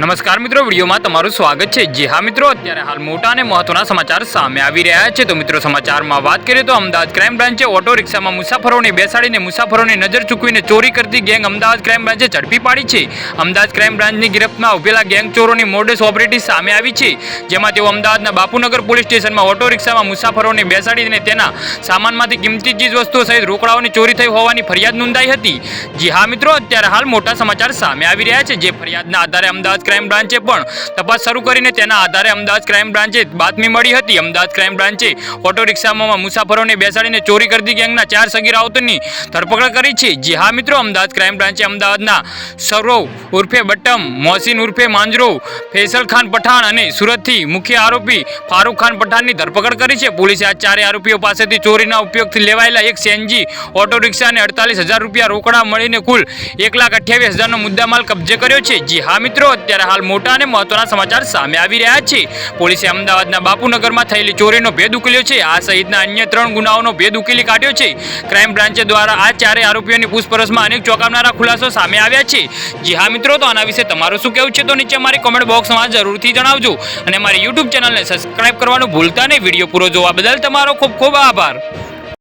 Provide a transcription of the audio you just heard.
નમસ્કાર મિત્રો, વિડીયોમાં તમારું સ્વાગત છે. જી હા મિત્રો, અત્યારે હાલ મોટા અને મહત્વના સમાચાર સામે આવી રહ્યા છે. તો મિત્રો, સમાચારમાં વાત કરીએ તો અમદાવાદ ક્રાઇમ બ્રાન્ચે ઓટો રિક્ષામાં મુસાફરોને બેસાડીને મુસાફરોની નજર ચૂકવીને ચોરી કરતી ગેંગ અમદાવાદ ક્રાઇમ બ્રાન્ચે ઝડપી પાડી છે. અમદાવાદ ક્રાઇમ બ્રાન્ચની ગિરફ્તમાં ઉભેલા ગેંગ ચોરોની મોડેસ ઓપરેટિવ સામે આવી છે. જેમાં તેઓ અમદાવાદના બાપુનગર પોલીસ સ્ટેશનમાં ઓટો રિક્ષામાં મુસાફરોને બેસાડીને તેના સામાનમાંથી કિંમતી ચીજ વસ્તુઓ સહિત રોકડાઓની ચોરી થઈ હોવાની ફરિયાદ નોંધાઈ હતી. જી હા મિત્રો, અત્યારે હાલ મોટા સમાચાર સામે આવી રહ્યા છે. જે ફરિયાદના આધારે અમદાવાદ ક્રાઇમ બ્રાન્ચે પણ તપાસ શરૂ કરીને તેના આધારે અમદાવાદ ક્રાઇમ બ્રાન્ચે બાતમી મળી હતી. અમદાવાદ ક્રાઇમ બ્રાન્ચે ઓટો રિક્ષામાં મુસાફરોને બેસાડીને ચોરી કરતી ગેંગના ચાર સગીરાઓની ધરપકડ કરી છે. જી હા મિત્રો, અમદાવાદ ક્રાઇમ બ્રાન્ચે અમદાવાદના સૌરવ ઉર્ફે બટ્ટમ, મોહસિન ઉર્ફે માંજરો, ફૈસલ ખાન પઠાણ અને સુરતથી મુખ્ય આરોપી ફારૂક ખાન પઠાણની ધરપકડ કરી છે. પોલીસે આ ચારે આરોપીઓ પાસેથી ચોરીના ઉપયોગથી લેવાયેલા એક સીએનજી ઓટો રિક્ષા અને અડતાલીસ હજાર રૂપિયા રોકડા મળીને કુલ એક લાખ અઠ્યાવીસ હજારનો મુદ્દામાલ કબજે કર્યો છે. જી હા મિત્રો, અત્યારે હાલ મોટા અને મહત્વના સમાચાર સામે આવી રહ્યા છે. પોલીસે અમદાવાદના બાપુનગરમાં થયેલી ચોરીનો ભેદ ઉકેલ્યો છે. આ સહિતના અન્ય ત્રણ ગુનાઓનો ભેદ ઉકેલી કાઢ્યો છે. ક્રાઇમ બ્રાન્ચે દ્વારા આ ચારે આરોપીઓની પૂછપરછમાં અનેક ચોંકાવનારા ખુલાસો સામે આવ્યા છે. જી હા મિત્રો, તો આના વિશે તમારું શું કહેવું છે? તો નીચે અમારી કોમેન્ટ બોક્સમાં જરૂરથી જણાવજો. અને અમારી યુટ્યુબ ચેનલને સબસ્ક્રાઇબ કરવાનું ભૂલતા નહીં. વીડિયો પૂરો જોવા બદલ તમારો ખૂબ ખૂબ આભાર.